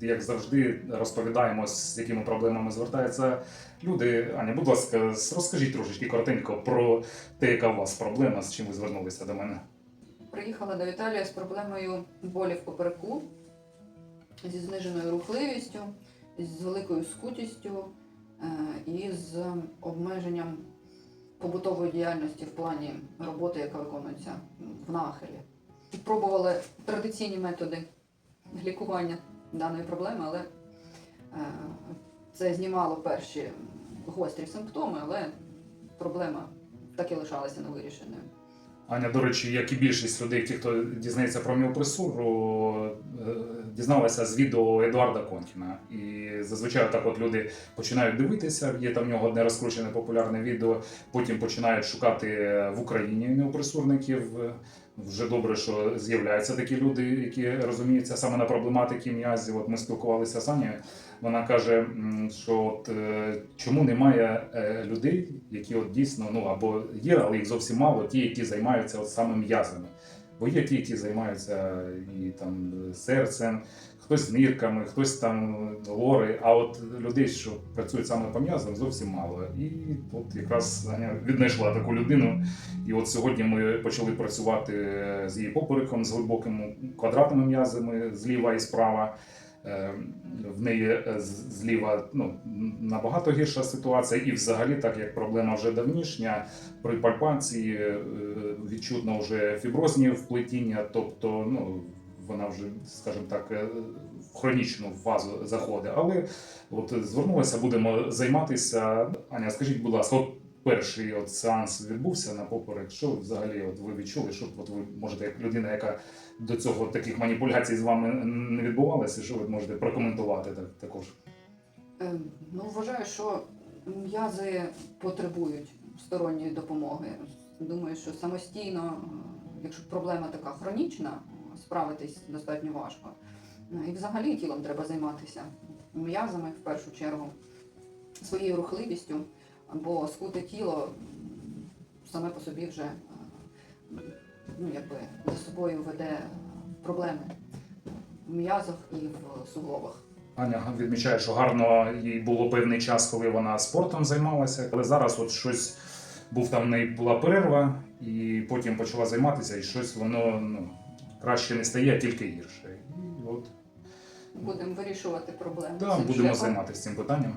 Як завжди, розповідаємо, з якими проблемами звертаються люди. Аня, будь ласка, розкажіть трошечки коротенько про те, яка у вас проблема, з чим ви звернулися до мене. Приїхала до Італії з проблемою болі в попереку, зі зниженою рухливістю, з великою скутістю е, і з обмеженням побутової діяльності в плані роботи, яка виконується в нахилі. Пробували традиційні методи лікування даної проблеми, але е, це знімало перші гострі симптоми, але проблема так і лишалася невирішеною. Аня, до речі, як і більшість людей, ті, хто дізнається про міопресуру, е, дізналася з відео Едуарда Конкіна. І зазвичай так от люди починають дивитися, є там в нього одне розкручене популярне відео, потім починають шукати в Україні міопресурників. Вже добре, що з'являються такі люди, які розуміються саме на проблематики м'язів. От ми спілкувалися з Анією. Вона каже, що от, е, чому немає е, людей, які от дійсно ну або є, але їх зовсім мало, ті, які займаються от саме м'язами. Бо є ті, які займаються і там серцем, хтось нирками, хтось там лори. А от людей, що працюють саме по м'язам, зовсім мало. І от якраз Аня віднайшла таку людину. І от сьогодні ми почали працювати з її попереком, з глибокими квадратними м'язами зліва і справа. Е, В неї е, зліва ну, набагато гірша ситуація, і взагалі, так як проблема вже давнішня, при пальпації е, відчутно вже фіброзні вплетіння, тобто ну, вона вже, скажімо так, е, в хронічну фазу заходить. Але от звернулася, будемо займатися. Аня, скажіть, будь ласка, от перший от сеанс відбувся на поперек. Що взагалі от ви відчули? Що от ви можете, як людина, яка до цього таких маніпуляцій з вами не відбувалася, що ви можете прокоментувати так, також? Е, Ну, вважаю, що м'язи потребують сторонньої допомоги. Думаю, що самостійно, е, якщо проблема така хронічна, справитись достатньо важко. Е, І взагалі тілом треба займатися м'язами в першу чергу, своєю рухливістю, бо скуте тіло саме по собі вже е, ну, якби, за собою веде проблеми в м'язах і в суглобах. Аня відмічає, що гарно їй було певний час, коли вона спортом займалася, але зараз от щось був там в неї була перерва, і потім почала займатися, і щось воно ну, краще не стає, а тільки гірше. І от Будемо вирішувати проблеми. да, цим будемо шляхом. займатися цим питанням.